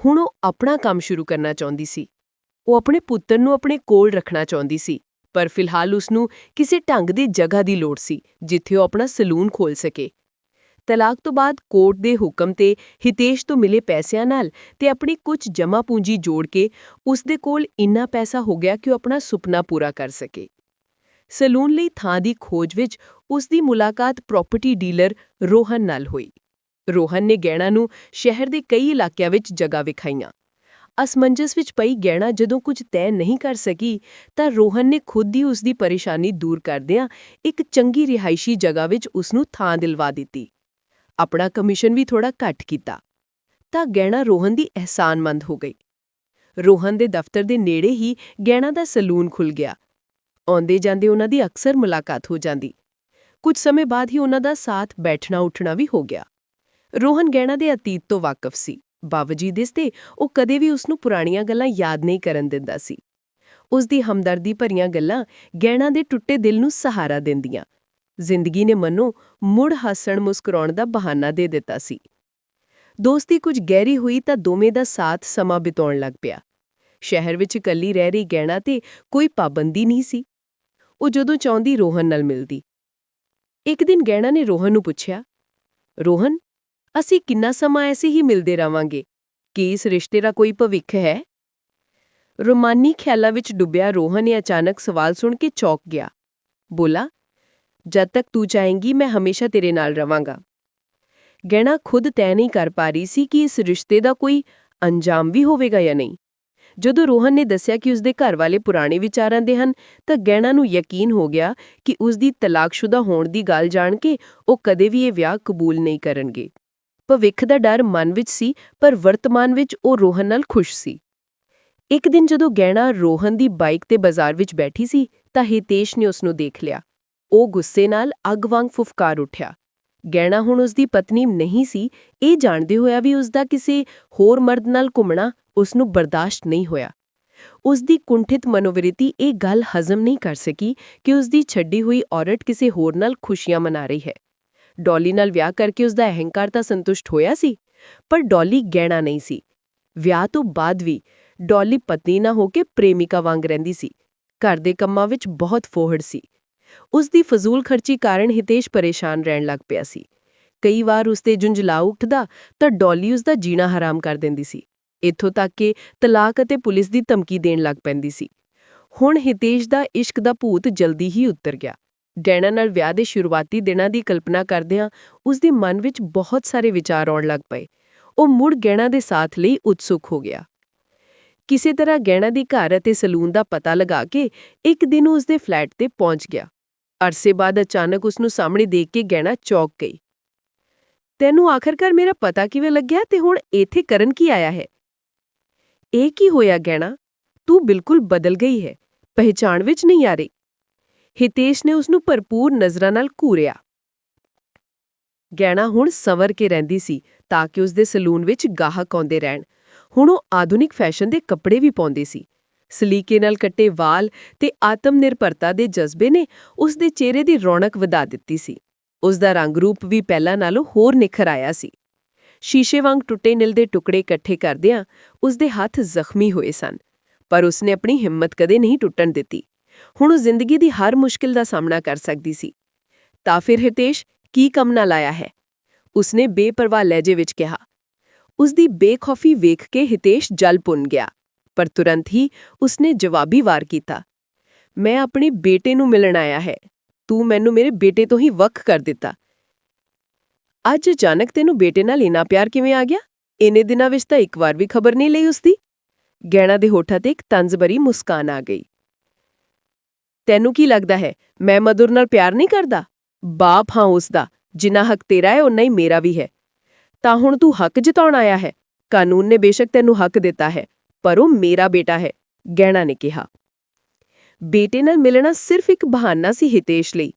ਹੁਣ ਉਹ ਆਪਣਾ ਕੰਮ ਸ਼ੁਰੂ ਕਰਨਾ ਚਾਹੁੰਦੀ ਸੀ। ਉਹ ਆਪਣੇ ਪੁੱਤਰ ਨੂੰ ਆਪਣੇ ਕੋਲ ਰੱਖਣਾ ਚਾਹੁੰਦੀ ਸੀ, ਪਰ ਫਿਲਹਾਲ ਉਸ ਨੂੰ ਕਿਸੇ ਢੰਗ ਦੀ ਜਗ੍ਹਾ ਦੀ ਲੋੜ ਸੀ, ਜਿੱਥੇ ਉਹ ਆਪਣਾ ਸਲੂਨ ਖੋਲ ਸਕੇ। ਤਲਾਕ ਤੋਂ ਬਾਅਦ ਕੋਰਟ ਦੇ ਹੁਕਮ ਤੇ ਹਿਤੇਸ਼ ਤੋਂ ਮਿਲੇ ਪੈਸਿਆਂ ਨਾਲ ਤੇ ਆਪਣੀ ਕੁਝ ਜਮ੍ਹਾਂ ਪੂੰਜੀ ਜੋੜ ਕੇ ਉਸ ਦੇ ਕੋਲ ਇੰਨਾ ਪੈਸਾ ਹੋ ਗਿਆ ਕਿ ਉਹ ਆਪਣਾ ਸੁਪਨਾ ਪੂਰਾ ਕਰ ਸਕੇ। ਸਲੂਨ ਲਈ ਥਾਂ ਦੀ ਖੋਜ ਵਿੱਚ ਉਸ ਦੀ ਮੁਲਾਕਾਤ ਪ੍ਰਾਪਰਟੀ ਡੀਲਰ ਰੋਹਨ ਨਾਲ ਹੋਈ। ਰੋਹਨ ਨੇ ਗਹਿਣਾ ਨੂੰ ਸ਼ਹਿਰ ਦੇ ਕਈ ਇਲਾਕਿਆਂ ਵਿੱਚ ਜਗ੍ਹਾ ਵਿਖਾਈਆਂ। ਅਸਮੰਜਸ ਵਿੱਚ ਪਈ ਗਹਿਣਾ ਜਦੋਂ ਕੁਝ ਤੈਅ ਨਹੀਂ ਕਰ ਸਕੀ, ਤਾਂ ਰੋਹਨ ਨੇ ਖੁਦ ਹੀ ਉਸ ਦੀ ਪਰੇਸ਼ਾਨੀ ਦੂਰ ਕਰਦਿਆਂ ਇੱਕ ਚੰਗੀ ਰਿਹਾਇਸ਼ੀ ਜਗ੍ਹਾ ਵਿੱਚ ਉਸ ਨੂੰ ਥਾਂ ਦਿਲਵਾ ਦਿੱਤੀ। ਆਪਣਾ ਕਮਿਸ਼ਨ ਵੀ ਥੋੜਾ ਘੱਟ ਕੀਤਾ। ਤਾਂ ਗਹਿਣਾ ਰੋਹਨ ਦੀ ਅਹਿਸਾਨਮੰਦ ਹੋ ਗਈ। ਰੋਹਨ ਦੇ ਦਫ਼ਤਰ ਦੇ ਨੇੜੇ ਹੀ ਗਹਿਣਾ ਦਾ ਸਲੂਨ ਖੁੱਲ ਗਿਆ। ਆਉਂਦੇ ਜਾਂਦੇ ਉਹਨਾਂ ਦੀ ਅਕਸਰ ਮੁਲਾਕਾਤ ਹੋ ਜਾਂਦੀ। ਕੁਝ ਸਮੇਂ ਬਾਅਦ ਹੀ ਉਹਨਾਂ ਦਾ ਸਾਥ ਬੈਠਣਾ ਉੱਠਣਾ ਵੀ ਹੋ ਗਿਆ। ਰੋਹਨ ਗਹਿਣਾ ਦੇ ਅਤੀਤ ਤੋਂ ਵਾਕਿਫ ਸੀ। ਬਾਵਜੂਦ ਇਸ ਦੇ ਉਹ ਕਦੇ ਵੀ ਉਸ ਨੂੰ ਪੁਰਾਣੀਆਂ ਗੱਲਾਂ ਯਾਦ ਨਹੀਂ ਕਰਨ ਦਿੰਦਾ ਸੀ। ਉਸ ਦੀ ਹਮਦਰਦੀ ਭਰੀਆਂ ਗੱਲਾਂ ਗਹਿਣਾ ਦੇ ਟੁੱਟੇ ਦਿਲ ਨੂੰ ਸਹਾਰਾ ਦਿੰਦੀਆਂ। ਜ਼ਿੰਦਗੀ ਨੇ ਮਨੋਂ ਮੁੜ ਹੱਸਣ ਮੁਸਕਰਾਉਣ ਦਾ ਬਹਾਨਾ ਦੇ ਦਿੱਤਾ ਸੀ। ਦੋਸਤੀ ਕੁਝ ਗਹਿਰੀ ਹੋਈ ਤਾਂ ਦੋਵੇਂ ਦਾ ਸਾਥ ਸਮਾਂ ਬਿਤਾਉਣ ਲੱਗ ਪਿਆ। ਸ਼ਹਿਰ ਵਿੱਚ ਇਕੱਲੀ ਰਹਿ ਰਹੀ ਗਹਿਣਾ ਤੇ ਕੋਈ ਪਾਬੰਦੀ ਨਹੀਂ ਸੀ। ਉਹ ਜਦੋਂ ਚਾਹੁੰਦੀ ਰੋਹਨ ਨਾਲ ਮਿਲਦੀ। ਇੱਕ ਦਿਨ ਗਹਿਣਾ ਨੇ ਰੋਹਨ ਨੂੰ ਪੁੱਛਿਆ, ਰੋਹਨ ਅਸੀਂ ਕਿੰਨਾ ਸਮਾਂ ਐਸੇ ਹੀ ਮਿਲਦੇ ਰਵਾਂਗੇ ਕੀ ਇਸ ਰਿਸ਼ਤੇ ਦਾ ਕੋਈ ਭਵਿੱਖ ਹੈ? ਰੋਮਾਨੀ ਖਿਆਲਾਂ ਵਿੱਚ ਡੁੱਬਿਆ ਰੋਹਨ ਨੇ ਅਚਾਨਕ ਸਵਾਲ ਸੁਣ ਕੇ ਚੌਕ ਗਿਆ। ਬੋਲਾ, ਜਦ ਤੱਕ ਤੂੰ ਚਾਹੇਂਗੀ ਮੈਂ ਹਮੇਸ਼ਾ ਤੇਰੇ ਨਾਲ ਰਵਾਂਗਾ ਗਹਿਣਾ ਖੁਦ ਤੈਅ ਨਹੀਂ ਕਰ ਪਾ ਰਹੀ ਸੀ ਕਿ ਇਸ ਰਿਸ਼ਤੇ ਦਾ ਕੋਈ ਅੰਜਾਮ ਵੀ ਹੋਵੇਗਾ ਜਾਂ ਨਹੀਂ। ਜਦੋਂ ਰੋਹਨ ਨੇ ਦੱਸਿਆ ਕਿ ਉਸਦੇ ਘਰ ਵਾਲੇ ਪੁਰਾਣੇ ਵਿਚਾਰਾਂ ਦੇ ਹਨ, ਤਾਂ ਗਹਿਣਾ ਨੂੰ ਯਕੀਨ ਹੋ ਗਿਆ ਕਿ ਉਸਦੀ ਤਲਾਕਸ਼ੁਦਾ ਹੋਣ ਦੀ ਗੱਲ ਜਾਣ ਕੇ ਉਹ ਕਦੇ ਵੀ ਇਹ ਵਿਆਹ ਕਬੂਲ ਨਹੀਂ ਕਰਨਗੇ। ਭਵਿੱਖ ਦਾ ਡਰ ਮਨ ਵਿੱਚ ਸੀ, ਪਰ ਵਰਤਮਾਨ ਵਿੱਚ ਉਹ ਰੋਹਨ ਨਾਲ ਖੁਸ਼ ਸੀ। ਇੱਕ ਦਿਨ ਜਦੋਂ ਗਹਿਣਾ ਰੋਹਨ ਦੀ ਬਾਈਕ ਤੇ ਬਾਜ਼ਾਰ ਵਿੱਚ ਬੈਠੀ ਸੀ, ਤਾਂ ਹਿਤੇਸ਼ ਨੇ ਉਸ ਨੂੰ ਦੇਖ ਲਿਆ। ਉਹ ਗੁੱਸੇ ਨਾਲ ਅੱਗ ਵਾਂਗ ਫੁਫਕਾਰ ਉੱਠਿਆ। ਗਹਿਣਾ ਹੁਣ ਉਸ ਦੀ ਪਤਨੀ ਨਹੀਂ ਸੀ, ਇਹ ਜਾਣਦੇ ਹੋਇਆ ਵੀ ਉਸ ਦਾ ਕਿਸੇ ਹੋਰ ਮਰਦ ਨਾਲ ਘੁੰਮਣਾ ਉਸ ਨੂੰ ਬਰਦਾਸ਼ਤ ਨਹੀਂ ਹੋਇਆ। ਉਸ ਦੀ ਕੁੰਠਿਤ ਮਨੋਵਿਰਤੀ ਇਹ ਗੱਲ ਹਜ਼ਮ ਨਹੀਂ ਕਰ ਸਕੀ ਕਿ ਉਸ ਦੀ ਛੱਡੀ ਹੋਈ ਔਰਤ ਕਿਸੇ ਹੋਰ ਨਾਲ ਖੁਸ਼ੀਆਂ ਮਨਾ ਰਹੀ ਹੈ। ਡੌਲੀ ਨਾਲ ਵਿਆਹ ਕਰਕੇ ਉਸ ਦਾ ਅਹੰਕਾਰ ਤਾਂ ਸੰਤੁਸ਼ਟ ਹੋਇਆ ਸੀ, ਪਰ ਡੌਲੀ ਗਹਿਣਾ ਨਹੀਂ ਸੀ। ਵਿਆਹ ਤੋਂ ਬਾਅਦ ਵੀ ਡੌਲੀ ਪਤਨੀ ਨਾ ਹੋ ਕੇ ਪ੍ਰੇਮਿਕਾ ਵਾਂਗ ਰਹਿੰਦੀ ਸੀ। ਘਰ ਦੇ ਕੰਮਾਂ ਵਿੱਚ ਬਹੁਤ ਫੋਹੜ ਸੀ। ਉਸ ਦੀ ਫਜ਼ੂਲ ਖਰਚੀ ਕਾਰਨ ਹਿਤੇਸ਼ ਪਰੇਸ਼ਾਨ ਰਹਿਣ ਲੱਗ ਪਿਆ ਸੀ। ਕਈ ਵਾਰ ਉਸ ਤੇ ਜੁੰਝਲਾਅ ਉੱਠਦਾ ਤਾਂ ਡੌਲੀ ਉਸ ਦਾ ਜੀਣਾ ਹਰਾਮ ਕਰ ਦਿੰਦੀ ਸੀ। ਇੱਥੋਂ ਤੱਕ ਕਿ ਤਲਾਕ ਅਤੇ ਪੁਲਿਸ ਦੀ ਧਮਕੀ ਦੇਣ ਲੱਗ ਪੈਂਦੀ ਸੀ। ਹੁਣ ਹਿਤੇਸ਼ ਦਾ ਇਸ਼ਕ ਦਾ ਭੂਤ ਜਲਦੀ ਹੀ ਉਤਰ ਗਿਆ। ਗਹਿਣਾ ਨਾਲ ਵਿਆਹ ਦੇ ਸ਼ੁਰੂਆਤੀ ਦਿਨਾਂ ਦੀ ਕਲਪਨਾ ਕਰਦਿਆਂ ਉਸ ਦੇ ਮਨ ਵਿੱਚ ਬਹੁਤ ਸਾਰੇ ਵਿਚਾਰ ਆਉਣ ਲੱਗ ਪਏ। ਉਹ ਮੁੜ ਗਹਿਣਾ ਦੇ ਸਾਥ ਲਈ ਉਤਸੁਕ ਹੋ ਗਿਆ। ਕਿਸੇ ਤਰ੍ਹਾਂ ਗਹਿਣਾ ਦੀ ਘਰ ਅਤੇ ਸਲੂਨ ਦਾ ਪਤਾ ਲਗਾ ਕੇ ਇੱਕ ਦਿਨ ਉਸ ਦੇ ਫਲੈਟ ਤੇ ਪਹੁੰਚ ਗਿਆ। ਅਰਸੇ ਬਾਅਦ ਅਚਾਨਕ ਉਸ ਨੂੰ ਸਾਹਮਣੇ ਦੇਖ ਕੇ ਗਹਿਣਾ ਚੌਕ ਗਈ। ਤੈਨੂੰ ਆਖਰਕਾਰ ਮੇਰਾ ਪਤਾ ਕਿਵੇਂ ਲੱਗਿਆ ਤੇ ਹੁਣ ਇੱਥੇ ਕਰਨ ਕੀ ਆਇਆ ਹੈ? ਇਹ ਕੀ ਹੋਇਆ, ਗਹਿਣਾ? ਤੂੰ ਬਿਲਕੁਲ ਬਦਲ ਗਈ ਹੈ। ਪਹਿਚਾਣ ਵਿੱਚ ਨਹੀਂ ਆ ਰਹੀ। ਹਿਤੇਸ਼ ਨੇ ਉਸ ਨੂੰ ਭਰਪੂਰ ਨਜ਼ਰਾਂ ਨਾਲ ਘੂਰਿਆ। ਗਹਿਣਾ ਹੁਣ ਸਵਰ ਕੇ ਰਹਿੰਦੀ ਸੀ ਤਾਂ ਕਿ ਉਸ ਦੇ ਸਲੂਨ ਵਿੱਚ ਗਾਹਕ ਆਉਂਦੇ ਰਹਿਣ। ਹੁਣ ਉਹ ਆਧੁਨਿਕ ਫੈਸ਼ਨ ਦੇ ਕੱਪੜੇ ਵੀ ਪਾਉਂਦੀ ਸੀ। ਸਲੀਕੇ ਨਾਲ ਕੱਟੇ ਵਾਲ ਤੇ ਆਤਮ ਨਿਰਭਰਤਾ ਦੇ ਜਜ਼ਬੇ ਨੇ ਉਸ ਦੇ ਚਿਹਰੇ ਦੀ ਰੌਣਕ ਵਧਾ ਦਿੱਤੀ ਸੀ। ਉਸ ਦਾ ਰੰਗ ਰੂਪ ਵੀ ਪਹਿਲਾਂ ਨਾਲੋਂ ਹੋਰ ਨਿਖਰ ਆਇਆ ਸੀ। ਸ਼ੀਸ਼ੇ ਵਾਂਗ ਟੁੱਟੇ ਨਿਲ ਦੇ ਟੁਕੜੇ ਇਕੱਠੇ ਕਰਦਿਆਂ ਉਸ ਦੇ ਹੱਥ ਜ਼ਖਮੀ ਹੋਏ ਸਨ, ਪਰ ਉਸਨੇ ਆਪਣੀ ਹਿੰਮਤ ਕਦੇ ਨਹੀਂ ਟੁੱਟਣ ਦਿੱਤੀ। ਹੁਣ ਉਹ ਜ਼ਿੰਦਗੀ ਦੀ ਹਰ ਮੁਸ਼ਕਿਲ ਦਾ ਸਾਹਮਣਾ ਕਰ ਸਕਦੀ ਸੀ। ਤਾਂ ਫਿਰ ਹਿਤੇਸ਼ ਕੀ ਕੰਮ ਨਾਲ ਆਇਆ ਹੈ? ਉਸਨੇ ਬੇਪਰਵਾਹ ਲਹਿਜੇ ਵਿੱਚ ਕਿਹਾ। ਉਸਦੀ ਬੇਖੌਫੀ ਵੇਖ ਕੇ ਹਿਤੇਸ਼ ਜਲ ਪੁੰਨ ਗਿਆ, ਪਰ ਤੁਰੰਤ ਹੀ ਉਸਨੇ ਜਵਾਬੀ ਵਾਰ ਕੀਤਾ। ਮੈਂ ਆਪਣੇ ਬੇਟੇ ਨੂੰ ਮਿਲਣ ਆਇਆ ਹੈ। ਤੂੰ ਮੈਨੂੰ ਮੇਰੇ ਬੇਟੇ ਤੋਂ ਹੀ ਵੱਖ ਕਰ ਦਿੱਤਾ। ਅੱਜ ਅਚਾਨਕ ਤੈਨੂੰ ਬੇਟੇ ਨਾਲ ਇੰਨਾ ਪਿਆਰ ਕਿਵੇਂ ਆ ਗਿਆ? ਇਹਨੇ ਦਿਨਾਂ ਵਿੱਚ ਤਾਂ ਇੱਕ ਵਾਰ ਵੀ ਖਬਰ ਨਹੀਂ ਲਈ ਉਸਦੀ? ਗਹਿਣਾ ਦੇ ਹੋਠਾਂ ਤੇ ਇੱਕ ਤੰਜ਼ਬਰੀ ਮੁਸਕਾਨ ਆ ਗਈ। ਤੈਨੂੰ ਕੀ ਲੱਗਦਾ ਹੈ? ਮੈਂ ਮਧੁਰ ਨਾਲ ਪਿਆਰ ਨਹੀਂ ਕਰਦਾ? ਬਾਪ ਹਾਂ ਉਸਦਾ ਜਿੰਨਾ ਹੱਕ ਤੇਰਾ ਹੈ ਉਨਾ ਹੀ ਮੇਰਾ ਵੀ ਹੈ। ਤਾਂ ਹੁਣ ਤੂੰ ਹੱਕ ਜਤਾਉਣ ਆਇਆ ਹੈ। ਕਾਨੂੰਨ ਨੇ ਬੇਸ਼ੱਕ ਤੈਨੂੰ ਹੱਕ ਦਿੱਤਾ ਹੈ, ਪਰ ਉਹ ਮੇਰਾ ਬੇਟਾ ਹੈ, ਗਹਿਣਾ ਨੇ ਕਿਹਾ। ਬੇਟੇ ਨਾਲ ਮਿਲਣਾ ਸਿਰਫ ਇੱਕ ਬਹਾਨਾ ਸੀ ਹਿਤੇਸ਼ ਲਈ।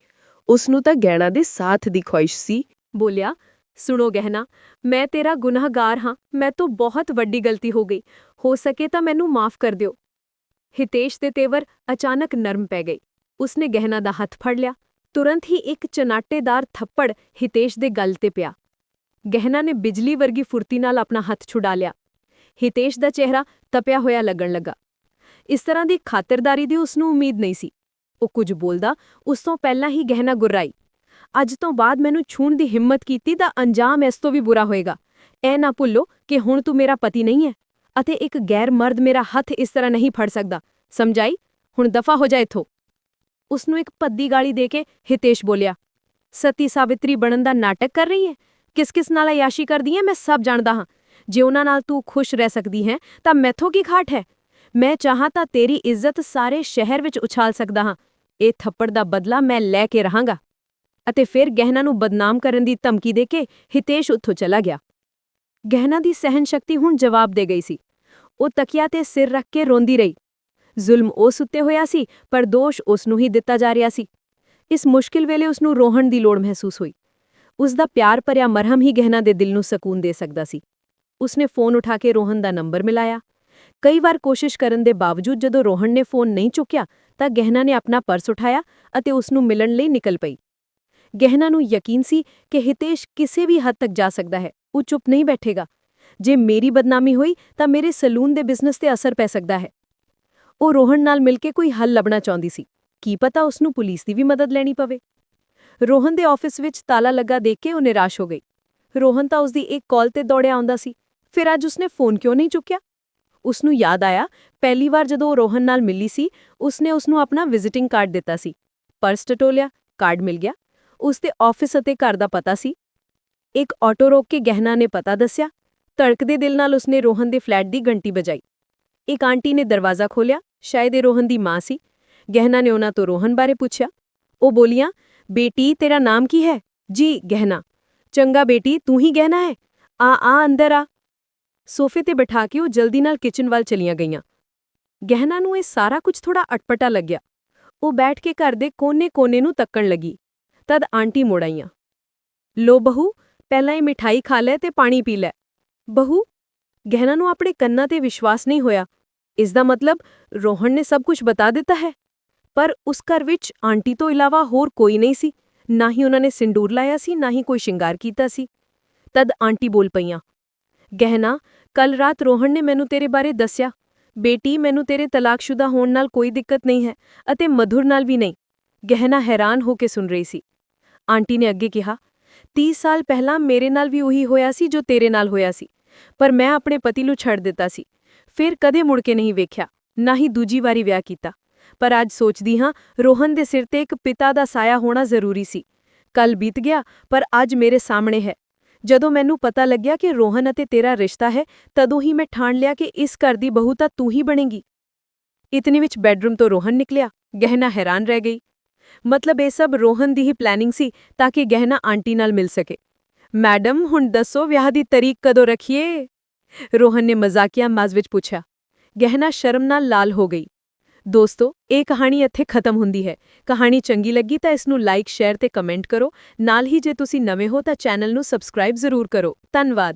ਉਸ ਨੂੰ ਤਾਂ ਗਹਿਣਾ ਦੇ ਸਾਥ ਦੀ ਖੁਆਇਸ਼ ਸੀ। ਬੋਲਿਆ, ਸੁਣੋ ਗਹਿਣਾ, ਮੈਂ ਤੇਰਾ ਗੁਨਾਹਗਾਰ ਹਾਂ, ਮੈਂ ਤੋਂ ਬਹੁਤ ਵੱਡੀ ਗਲਤੀ ਹੋ ਗਈ। ਹੋ ਸਕੇ ਤਾਂ ਮੈਨੂੰ ਮਾਫ ਕਰ ਦਿਓ। ਹਿਤੇਸ਼ ਦੇ ਤੇਵਰ ਅਚਾਨਕ ਨਰਮ ਪੈ ਗਏ ਉਸਨੇ ਗਹਿਣਾ ਦਾ ਹੱਥ ਫੜ ਲਿਆ। ਤੁਰੰਤ ਹੀ ਇੱਕ ਚਨਾਟੇਦਾਰ ਥੱਪੜ ਹਿਤੇਸ਼ ਦੇ ਗਲ ਤੇ ਪਿਆ। ਗਹਿਣਾ ਨੇ ਬਿਜਲੀ ਵਰਗੀ ਫੁਰਤੀ ਨਾਲ ਆਪਣਾ ਹੱਥ ਛੁਡਾ ਲਿਆ। ਹਿਤੇਸ਼ ਦਾ ਚਿਹਰਾ ਤਪਿਆ ਹੋਇਆ ਲੱਗਣ ਲੱਗਾ। ਇਸ ਤਰ੍ਹਾਂ ਦੀ ਖਾਤਰਦਾਰੀ ਦੀ ਉਸ ਨੂੰ ਉਮੀਦ ਨਹੀਂ ਸੀ। ਉਹ ਕੁਝ ਬੋਲਦਾ, ਉਸ ਤੋਂ ਪਹਿਲਾਂ ਹੀ ਗਹਿਣਾ ਗੁਰਰਾਈ, ਅੱਜ ਤੋਂ ਬਾਅਦ ਮੈਨੂੰ ਛੂਣ ਦੀ ਹਿੰਮਤ ਕੀਤੀ ਤਾਂ ਅੰਜਾਮ ਇਸ ਤੋਂ ਵੀ ਬੁਰਾ ਹੋਏਗਾ। ਐ ਨਾ ਭੁੱਲੋ ਕਿ ਹੁਣ ਤੂੰ ਮੇਰਾ ਪਤੀ ਨਹੀਂ ਹੈ ਅਤੇ ਇੱਕ ਗੈਰ ਮਰਦ ਮੇਰਾ ਹੱਥ ਇਸ ਤਰ੍ਹਾਂ ਨਹੀਂ ਫੜ ਸਕਦਾ। ਸਮਝਾਈ? ਹੁਣ ਦਫਾ ਹੋ ਜਾ ਇੱਥੋਂ। ਉਸ ਨੂੰ ਇੱਕ ਪੱਦੀ ਗਾਲੀ ਦੇ ਕੇ ਹਿਤੇਸ਼ ਬੋਲਿਆ, ਸਤੀ ਸਾਵਿਤਰੀ ਬਣਨ ਦਾ ਨਾਟਕ ਕਰ ਰਹੀ ਹੈ? ਕਿਸ ਕਿਸ ਨਾਲ ਆਯਾਸ਼ੀ ਕਰਦੀ ਹੈ? ਮੈਂ ਸਭ ਜਾਣਦਾ ਹਾਂ। ਜੇ ਉਹਨਾਂ ਨਾਲ ਤੂੰ ਖੁਸ਼ ਰਹਿ ਸਕਦੀ ਹੈ, ਤਾਂ ਮੈਥੋਂ ਕੀ ਖਾਟ ਹੈ? ਮੈਂ ਚਾਹਾਂ ਤਾਂ ਤੇਰੀ ਇੱਜ਼ਤ ਸਾਰੇ ਸ਼ਹਿਰ ਵਿੱਚ ਉਛਾਲ ਸਕਦਾ ਹਾਂ। ਇਹ ਥੱਪੜ ਦਾ ਬਦਲਾ ਮੈਂ ਲੈ ਕੇ ਰਹਾਂਗਾ। ਅਤੇ ਫਿਰ ਗਹਿਣਾ ਨੂੰ ਬਦਨਾਮ ਕਰਨ ਦੀ ਧਮਕੀ ਦੇ ਕੇ ਹਿਤੇਸ਼ ਉੱਥੋਂ ਚਲਾ ਗਿਆ। ਗਹਿਣਾ ਦੀ ਸਹਿਨ ਸ਼ਕਤੀ ਹੁਣ ਜਵਾਬ ਦੇ ਗਈ ਸੀ। ਉਹ ਤਕਿਆ ਤੇ ਸਿਰ ਰੱਖ ਕੇ ਰੋਂਦੀ ਰਹੀ। ਜ਼ੁਲਮ ਉਸ ਉੱਤੇ ਹੋਇਆ ਸੀ, ਪਰ ਦੋਸ਼ ਉਸ ਨੂੰ ਹੀ ਦਿੱਤਾ ਜਾ ਰਿਹਾ ਸੀ। ਇਸ ਮੁਸ਼ਕਿਲ ਵੇਲੇ ਉਸ ਨੂੰ ਰੋਹਣ ਦੀ ਲੋੜ ਮਹਿਸੂਸ ਹੋਈ। ਉਸ ਦਾ ਪਿਆਰ ਭਰਿਆ ਮਰਹਮ ਹੀ ਗਹਿਣਾ ਦੇ ਦਿਲ ਨੂੰ ਸਕੂਨ ਦੇ ਸਕਦਾ ਸੀ। ਉਸਨੇ ਫੋਨ ਉਠਾ ਕੇ ਰੋਹਨ ਦਾ ਨੰਬਰ ਮਿਲਾਇਆ। ਕਈ ਵਾਰ ਕੋਸ਼ਿਸ਼ ਕਰਨ ਦੇ ਬਾਵਜੂਦ ਜਦੋਂ ਰੋਹਨ ਨੇ ਫੋਨ ਨਹੀਂ ਚੁੱਕਿਆ, ਤਾਂ ਗਹਿਣਾ ਨੇ ਆਪਣਾ ਪਰਸ ਉਠਾਇਆ ਅਤੇ ਉਸ ਨੂੰ ਮਿਲਣ ਲਈ ਨਿਕਲ ਪਈ। ਗਹਿਣਾ ਨੂੰ ਯਕੀਨ ਸੀ ਕਿ ਹਿਤੇਸ਼ ਕਿਸੇ ਵੀ ਹੱਦ ਤੱਕ ਜਾ ਸਕਦਾ ਹੈ। ਉਹ ਚੁੱਪ ਨਹੀਂ ਬੈਠੇਗਾ। ਜੇ ਮੇਰੀ ਬਦਨਾਮੀ ਹੋਈ ਤਾਂ ਮੇਰੇ ਸਲੂਨ ਦੇ ਬਿਜ਼ਨਸ ਤੇ ਅਸਰ ਪੈ ਸਕਦਾ ਹੈ। ਉਹ ਰੋਹਨ ਨਾਲ ਮਿਲ ਕੇ ਕੋਈ ਹੱਲ ਲੱਭਣਾ ਚਾਹੁੰਦੀ ਸੀ। ਕੀ ਪਤਾ ਉਸ ਨੂੰ ਪੁਲਿਸ ਦੀ ਵੀ ਮਦਦ ਲੈਣੀ ਪਵੇ। ਰੋਹਨ ਦੇ ਆਫਿਸ ਵਿੱਚ ਤਾਲਾ ਲੱਗਾ ਦੇਖ ਕੇ ਉਹ ਨਿਰਾਸ਼ ਹੋ ਗਈ। ਰੋਹਨ ਤਾਂ ਉਸ ਦੀ ਇੱਕ ਕਾਲ ਤੇ ਦੌੜਿਆ ਆਉਂਦਾ ਸੀ। ਫਿਰ ਅੱਜ ਉਸਨੇ ਫੋਨ ਕਿਉਂ ਨਹੀਂ ਚੁੱਕਿਆ? ਉਸ ਨੂੰ ਯਾਦ ਆਇਆ, ਪਹਿਲੀ ਵਾਰ ਜਦੋਂ ਉਹ ਰੋਹਨ ਨਾਲ ਮਿਲੀ ਸੀ, ਉਸਨੇ ਉਸ ਨੂੰ ਆਪਣਾ ਵਿਜ਼ਿਟਿੰਗ ਕਾਰਡ ਦਿੱਤਾ ਸੀ। ਪਰਸ ਟਟੋਲਿਆ ਕਾਰਡ ਮਿਲ ਗਿਆ। ਉਸ ਦੇ ਆਫਿਸ ਅਤੇ ਘਰ ਦਾ ਪਤਾ ਸੀ। ਇੱਕ ਆਟੋ ਰੋਕ ਕੇ ਗਹਿਣਾ ਨੇ ਪਤਾ ਦੱਸਿਆ, ਧੜਕਦੇ ਦਿਲ ਨਾਲ ਉਸਨੇ ਰੋਹਨ ਦੇ ਫਲੈਟ ਦੀ ਘੰਟੀ ਵਜਾਈ। ਇੱਕ ਆਂਟੀ ਨੇ ਦਰਵਾਜ਼ਾ ਖੋਲ੍ਹਿਆ, ਸ਼ਾਇਦ ਇਹ ਰੋਹਨ ਦੀ ਮਾਂ ਸੀ। ਗਹਿਣਾ ਨੇ ਉਹਨਾਂ ਤੋਂ ਰੋਹਨ ਬਾਰੇ ਪੁੱਛਿਆ। ਉਹ ਬੋਲੀਆਂ, ਬੇਟੀ, ਤੇਰਾ ਨਾਮ ਕੀ ਹੈ? ਜੀ, ਗਹਿਣਾ। ਚੰਗਾ ਬੇਟੀ, ਤੂੰ ਹੀ ਗਹਿਣਾ ਹੈ? ਆ ਆ, ਅੰਦਰ ਆ। ਸੋਫੇ ਤੇ ਬਿਠਾ ਕੇ ਉਹ ਜਲਦੀ ਨਾਲ ਕਿਚਨ ਵੱਲ ਚਲੀਆਂ ਗਈਆਂ। ਗਹਿਣਾ ਨੂੰ ਇਹ ਸਾਰਾ ਕੁਝ ਥੋੜਾ ਅਟਪਟਾ ਲੱਗਿਆ। ਉਹ ਬੈਠ ਕੇ ਘਰ ਦੇ ਕੋਨੇ-ਕੋਨੇ ਨੂੰ ਤੱਕਣ ਲੱਗੀ। ਤਦ ਆਂਟੀ ਮੁੜ ਆਈਆਂ। ਲੋ ਬਹੂ ਪਹਿਲਾਂ ਇਹ ਮਿਠਾਈ ਖਾ ਲੈ ਤੇ ਪਾਣੀ ਪੀ ਲੈ। ਬਹੂ, ਗਹਿਣਾ ਨੂੰ ਆਪਣੇ ਕੰਨਾਂ ਤੇ ਵਿਸ਼ਵਾਸ ਨਹੀਂ ਹੋਇਆ। ਇਸ ਦਾ ਮਤਲਬ ਰੋਹਣ ਨੇ ਸਭ ਕੁਝ ਬਤਾ ਦਿੱਤਾ ਹੈ। ਪਰ ਉਸ ਘਰ ਵਿੱਚ ਆਂਟੀ ਤੋਂ ਇਲਾਵਾ ਹੋਰ ਕੋਈ ਨਹੀਂ ਸੀ। ਨਾ ਹੀ ਉਹਨਾਂ ਨੇ ਸਿੰਦੂਰ ਲਾਇਆ ਸੀ, ਨਾ ਹੀ ਕੋਈ ਸ਼ਿੰਗਾਰ ਕੀਤਾ ਸੀ। ਤਦ ਆਂਟੀ ਬੋਲ ਪਈਆਂ, ਗਹਿਣਾ ਕੱਲ ਰਾਤ ਰੋਹਣ ਨੇ ਮੈਨੂੰ ਤੇਰੇ ਬਾਰੇ ਦੱਸਿਆ। ਬੇਟੀ, ਮੈਨੂੰ ਤੇਰੇ ਤਲਾਕਸ਼ੁਦਾ ਹੋਣ ਨਾਲ ਕੋਈ ਦਿੱਕਤ ਨਹੀਂ ਹੈ ਅਤੇ ਮਧੁਰ ਨਾਲ ਵੀ ਨਹੀਂ। ਗਹਿਣਾ ਹੈਰਾਨ ਹੋ ਕੇ ਸੁਣ ਰਹੀ ਸੀ। ਆਂਟੀ ਨੇ ਅੱਗੇ ਕਿਹਾ 30 ਸਾਲ ਪਹਿਲਾਂ ਮੇਰੇ ਨਾਲ ਵੀ ਉਹੀ ਹੋਇਆ ਸੀ ਜੋ ਤੇਰੇ ਨਾਲ ਹੋਇਆ ਸੀ। ਪਰ ਮੈਂ ਆਪਣੇ ਪਤੀ ਨੂੰ ਛੱਡ ਦਿੱਤਾ ਸੀ। ਫਿਰ ਕਦੇ ਮੁੜ ਕੇ ਨਹੀਂ ਵੇਖਿਆ, ਨਾ ਹੀ ਦੂਜੀ ਵਾਰੀ ਵਿਆਹ ਕੀਤਾ। ਪਰ ਅੱਜ ਸੋਚਦੀ ਹਾਂ, ਰੋਹਨ ਦੇ ਸਿਰ ਤੇ ਇੱਕ ਪਿਤਾ ਦਾ ਸਾਇਆ ਹੋਣਾ ਜ਼ਰੂਰੀ ਸੀ। ਕੱਲ ਬੀਤ ਗਿਆ, ਪਰ ਅੱਜ ਮੇਰੇ ਸਾਹਮਣੇ ਹੈ। ਜਦੋਂ ਮੈਨੂੰ ਪਤਾ ਲੱਗਿਆ ਕਿ ਰੋਹਨ ਅਤੇ ਤੇਰਾ ਰਿਸ਼ਤਾ ਹੈ, ਤਦੋਂ ਹੀ ਮੈਂ ਠਾਣ ਲਿਆ ਕਿ ਇਸ ਘਰ ਦੀ ਬਹੂ ਤਾਂ ਤੂੰ ਹੀ ਬਣੇਗੀ। ਇਤਨੇ ਵਿੱਚ ਬੈੱਡਰੂਮ ਤੋਂ ਰੋਹਨ ਨਿਕਲਿਆ। ਗਹਿਣਾ ਹੈਰਾਨ ਰਹਿ ਗਈ। ਮਤਲਬ ਇਹ ਸਭ ਰੋਹਨ ਦੀ ਹੀ ਪਲੈਨਿੰਗ ਸੀ ਤਾਂ ਕਿ ਗਹਿਣਾ ਆਂਟੀ ਨਾਲ ਮਿਲ ਸਕੇ। ਮੈਡਮ, ਹੁਣ ਦੱਸੋ ਵਿਆਹ ਦੀ ਤਰੀਕ ਕਦੋਂ ਰੱਖੀਏ? ਰੋਹਨ ਨੇ ਮਜ਼ਾਕੀਆ ਮਾਜ਼ ਵਿੱਚ ਪੁੱਛਿਆ। ਗਹਿਣਾ ਸ਼ਰਮ ਨਾਲ ਲਾਲ ਹੋ ਗਈ। ਦੋਸਤੋ, ਇਹ ਕਹਾਣੀ ਇੱਥੇ ਖਤਮ ਹੁੰਦੀ ਹੈ। ਕਹਾਣੀ ਚੰਗੀ ਲੱਗੀ ਤਾਂ ਇਸ ਨੂੰ ਲਾਈਕ ਸ਼ੇਅਰ ਤੇ ਕਮੈਂਟ ਕਰੋ। ਨਾਲ ਹੀ ਜੇ ਤੁਸੀਂ ਨਵੇਂ ਹੋ ਤਾਂ ਚੈਨਲ ਨੂੰ ਸਬਸਕ੍ਰਾਈਬ ਜ਼ਰੂਰ ਕਰੋ। ਧੰਨਵਾਦ!